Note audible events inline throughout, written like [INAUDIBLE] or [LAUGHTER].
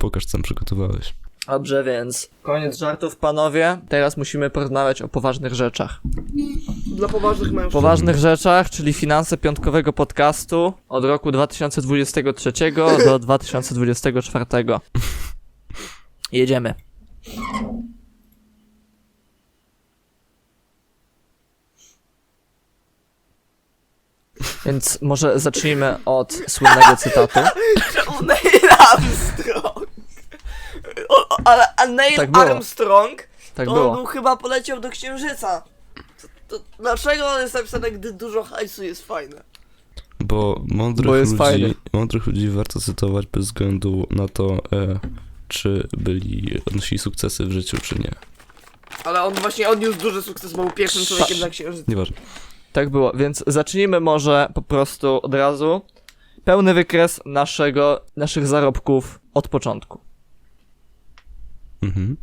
pokaż co tam przygotowałeś. Dobrze, więc koniec żartów, panowie. Teraz musimy porozmawiać o poważnych rzeczach. Dla poważnych mężczyzn. Poważnych rzeczach, czyli finanse piątkowego podcastu od roku 2023 do [LAUGHS] 2024. Jedziemy. Więc może zacznijmy od słynnego cytatu. O, Neil Armstrong. O, o, ale a Neil Tak było. Armstrong, Tak to on było. był chyba poleciał do Księżyca. To, to, dlaczego on jest napisane, gdy dużo hajsu jest fajne? Bo mądrych, Bo jest ludzi, fajny. mądrych ludzi warto cytować bez względu na to, e, czy byli, odnosili sukcesy w życiu, czy nie. Ale on właśnie odniósł duży sukces, bo był pierwszym człowiekiem na Księżycu. Nieważne. Tak było, więc zacznijmy może po prostu od razu. Pełny wykres naszego, naszych zarobków od początku. Mhm.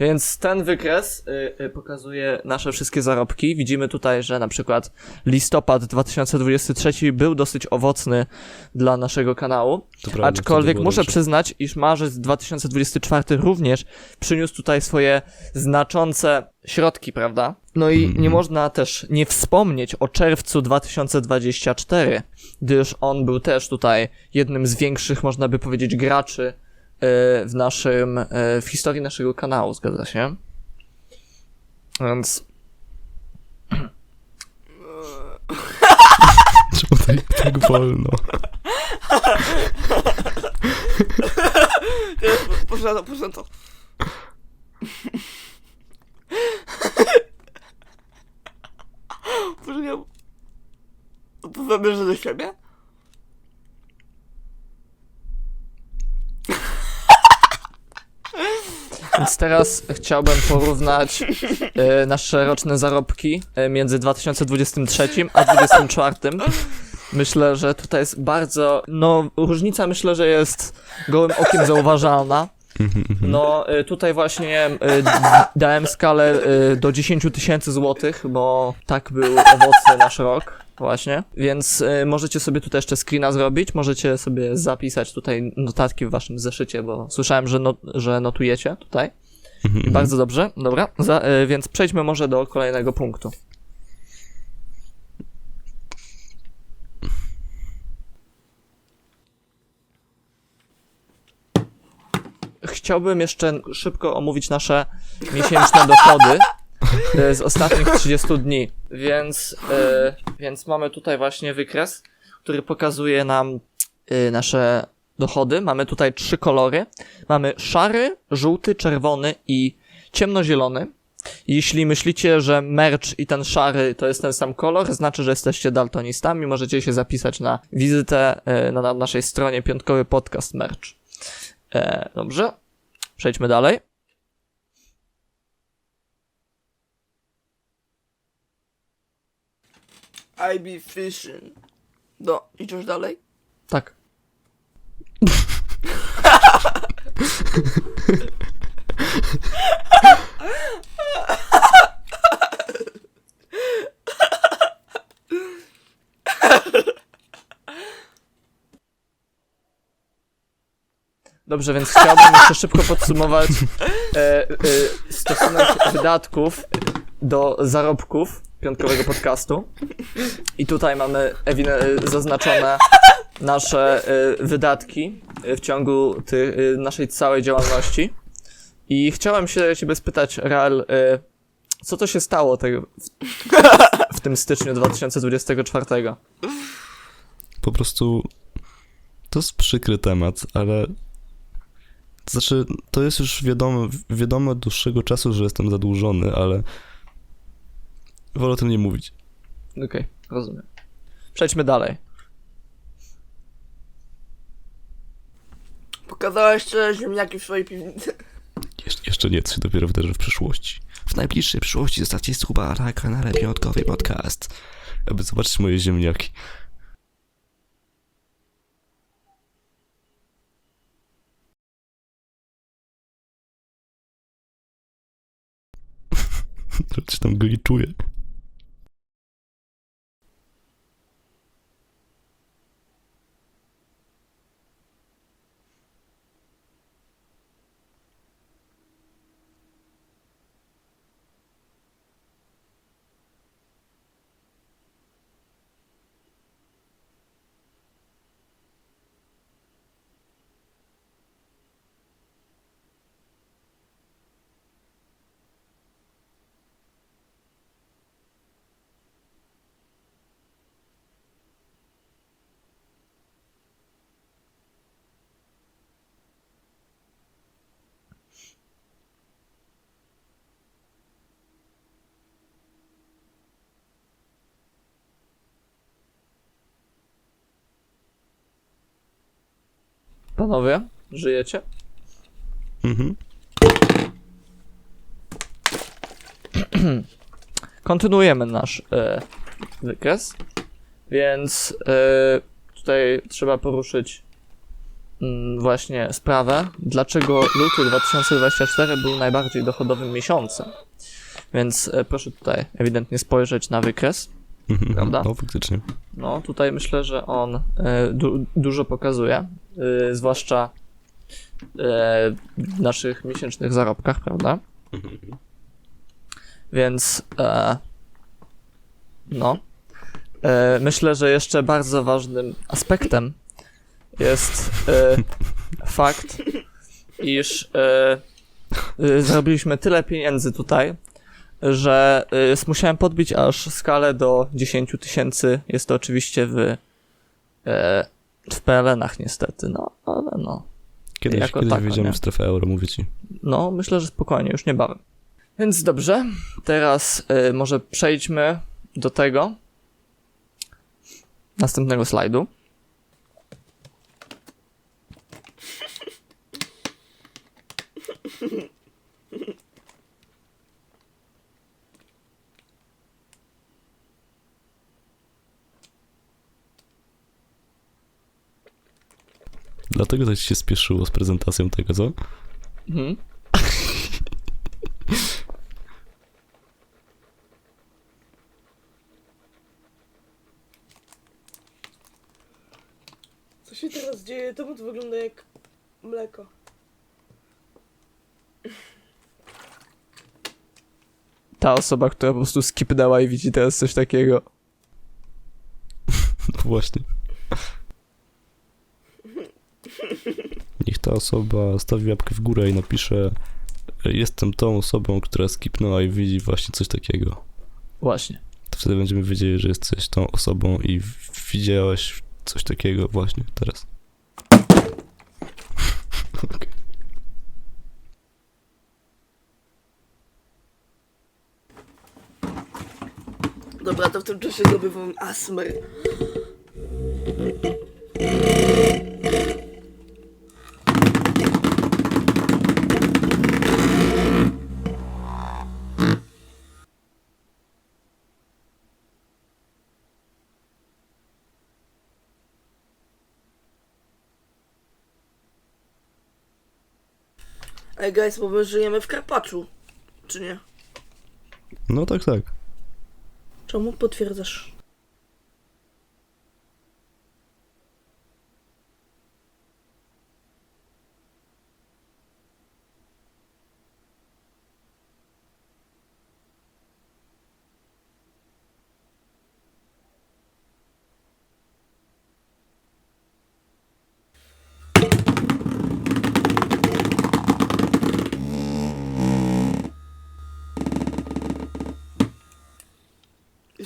Więc ten wykres y, y, pokazuje nasze wszystkie zarobki. Widzimy tutaj, że na przykład listopad 2023 był dosyć owocny dla naszego kanału. Prawda, Aczkolwiek muszę dobrze. przyznać, iż marzec 2024 również przyniósł tutaj swoje znaczące środki, prawda? No i Mhm. nie można też nie wspomnieć o czerwcu 2024, gdyż on był też tutaj jednym z większych, można by powiedzieć, graczy w naszym, e, w historii naszego kanału, zgadza się? Więc Czemu tak, tak wolno? Proszę to, proszę to. Proszę ja... Powiemy, że do siebie? Więc teraz chciałbym porównać e, nasze roczne zarobki e, między 2023 a 2024. Myślę, że tutaj jest bardzo, no różnica myślę, że jest gołym okiem zauważalna. No e, tutaj właśnie d- dałem skalę e, do 10 tysięcy złotych, bo tak był owocny nasz rok. Właśnie, więc e, możecie sobie tutaj jeszcze screena zrobić, możecie sobie zapisać tutaj notatki w waszym zeszycie, bo słyszałem, że, not, że notujecie tutaj. Mhm, mhm. Bardzo dobrze, dobra. Za, e, więc przejdźmy może do kolejnego punktu. Chciałbym jeszcze szybko omówić nasze miesięczne [LAUGHS] dochody e, z ostatnich 30 dni. Więc, e, więc mamy tutaj właśnie wykres, który pokazuje nam nasze dochody. Mamy tutaj trzy kolory. Mamy szary, żółty, czerwony i ciemnozielony. Jeśli myślicie, że merch i ten szary to jest ten sam kolor, znaczy, że jesteście daltonistami. Możecie się zapisać na wizytę e, na, na naszej stronie piątkowy podcast merch. E, dobrze, przejdźmy dalej. I be fishing. No, idziesz dalej? Tak. Dobrze, więc chciałbym jeszcze szybko podsumować e, e, stosunek wydatków do zarobków piątkowego podcastu. I tutaj mamy ewine- e, zaznaczone nasze e, wydatki e, w ciągu ty, e, naszej całej działalności. I chciałem się ciebie spytać, Real, e, co to się stało tego, w, w tym styczniu 2024? Po prostu to jest przykry temat, ale to znaczy, to jest już wiadomo, wiadomo od dłuższego czasu, że jestem zadłużony, ale wolę o tym nie mówić. Okej, rozumiem. Przejdźmy dalej. Pokazałeś szczerze ziemniaki w swojej piwnicy. Jeszcze, jeszcze nie, to się dopiero wydarzy w przyszłości. W najbliższej przyszłości zostawcie suba na kanale Piątkowy Podcast, aby zobaczyć moje ziemniaki. [LAUGHS] Coś tam gliczuje. Panowie? Żyjecie? Mhm. [CLEARS THROAT] Kontynuujemy nasz e, wykres, więc e, tutaj trzeba poruszyć mm, właśnie sprawę, dlaczego luty 2024 był najbardziej dochodowym miesiącem. Więc e, proszę tutaj ewidentnie spojrzeć na wykres. Mhm. Prawda? No, faktycznie. No, tutaj myślę, że on e, du dużo pokazuje, e, zwłaszcza e, w naszych miesięcznych zarobkach, prawda? Więc e, no. Myślę, że jeszcze bardzo ważnym aspektem jest [LAUGHS] fakt, iż zarobiliśmy tyle pieniędzy tutaj, że e, musiałem podbić aż skalę do 10 tysięcy. Jest to oczywiście w, e, w PLN-ach niestety, no ale no. Kiedyś, Jako kiedyś tako, wejdziemy nie? w strefę euro, mówię ci. No, myślę, że spokojnie, już niebawem. Więc dobrze, teraz y, może przejdźmy do tego następnego slajdu. Dlatego ci się spieszyło z prezentacją tego, co? Mhm. [LAUGHS] Co się teraz dzieje? To wygląda jak mleko. Ta osoba, która po prostu skipnęła i widzi teraz coś takiego. [LAUGHS] No właśnie. Niech ta osoba stawi łapkę w górę i napisze jestem tą osobą, która skipnęła i widzi właśnie coś takiego. Właśnie. To wtedy będziemy wiedzieli, że jesteś tą osobą i widziałeś coś takiego właśnie teraz. [LAUGHS] Okej. Dobra, to w tym czasie zdobywam astmę. Ej guys, bo my żyjemy w Karpaczu. Czy nie? No tak, tak. Czemu potwierdzasz?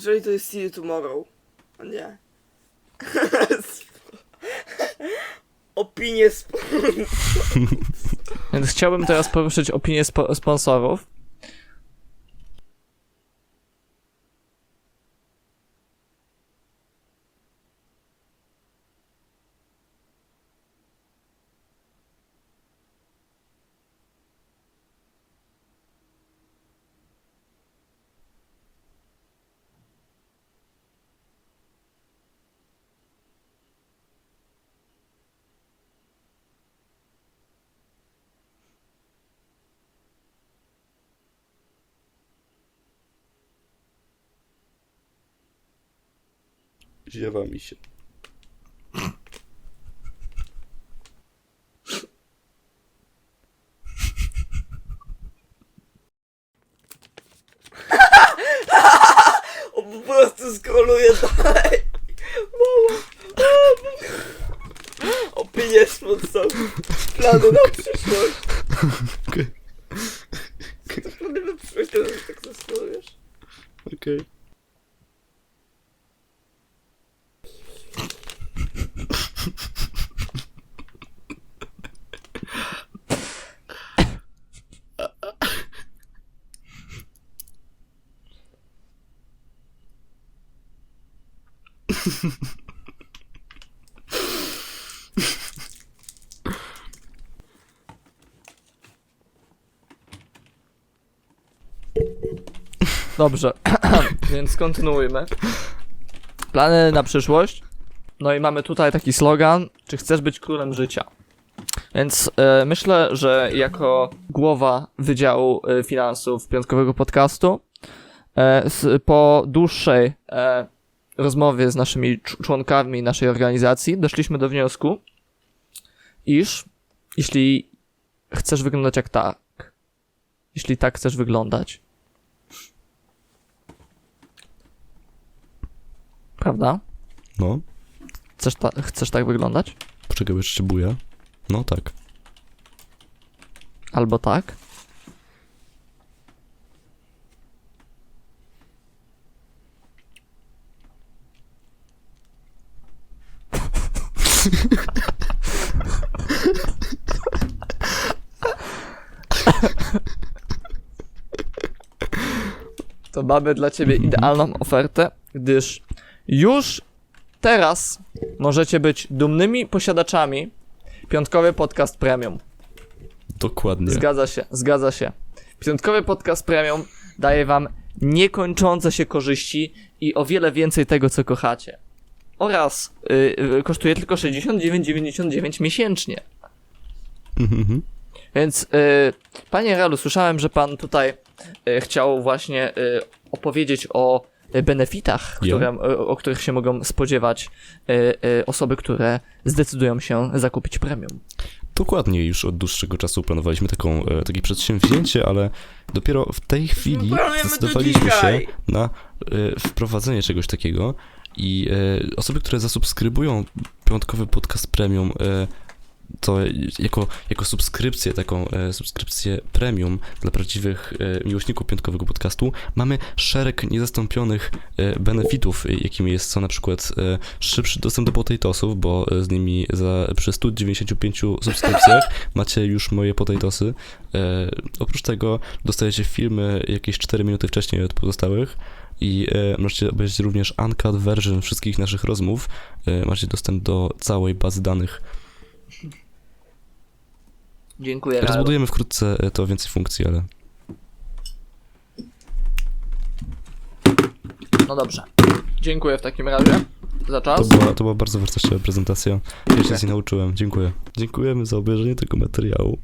Jeżeli to jest See You Tomorrow. A nie. [LAUGHS] Opinie sp... Więc chciałbym teraz poruszyć opinię spo sponsorów. Ziewa mi się. [LAUGHS] Po prostu scrolluję dalej. Mama. Opinie sponsorów. Plany na przyszłość. Dobrze, [COUGHS] więc kontynuujmy. Plany na przyszłość. No i mamy tutaj taki slogan, czy chcesz być królem życia? Więc e, myślę, że jako głowa Wydziału e, Finansów Piątkowego Podcastu, e, s, po dłuższej e, rozmowie z naszymi cz- członkami naszej organizacji, doszliśmy do wniosku, iż jeśli chcesz wyglądać jak tak, jeśli tak chcesz wyglądać, prawda? No, Chcesz, ta- chcesz tak wyglądać? poczekaj, jeszcze buja. No tak. Albo tak? To mamy dla ciebie idealną ofertę, gdyż już teraz możecie być dumnymi posiadaczami piątkowy podcast premium. Dokładnie. Zgadza się, zgadza się. Piątkowy podcast premium daje wam niekończące się korzyści i o wiele więcej tego, co kochacie. Oraz y, y, kosztuje tylko 69,99 miesięcznie. Mhm. Więc, y, panie Ralu, słyszałem, że pan tutaj y, chciał właśnie y, opowiedzieć o benefitach, które, o których się mogą spodziewać y, y, osoby, które zdecydują się zakupić premium. Dokładnie, już od dłuższego czasu planowaliśmy taką, e, takie przedsięwzięcie, ale dopiero w tej chwili zdecydowaliśmy się na e, wprowadzenie czegoś takiego i e, osoby, które zasubskrybują piątkowy podcast premium, e, to jako, jako subskrypcję, taką e, subskrypcję premium dla prawdziwych e, miłośników piątkowego podcastu, mamy szereg niezastąpionych e, benefitów, jakimi jest co na przykład e, szybszy dostęp do potatosów, bo e, z nimi za, przy 195 subskrypcjach [LAUGHS] macie już moje potatosy. E, oprócz tego dostajecie filmy jakieś 4 minuty wcześniej od pozostałych i e, możecie obejrzeć również uncut version wszystkich naszych rozmów. E, macie dostęp do całej bazy danych. Dziękuję. Rozbudujemy wkrótce e, to więcej funkcji, ale No dobrze. Dziękuję w takim razie za to czas. była, to była bardzo wartościowa prezentacja. Ja się z niej nauczyłem. Dziękuję. Dziękujemy za obejrzenie tego materiału.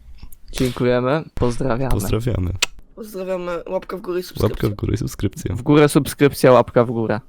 Dziękujemy. Pozdrawiamy. Pozdrawiamy. Pozdrawiamy, łapka w górę i subskrypcja. Łapka w górę i subskrypcja. W górę subskrypcja, łapka w górę.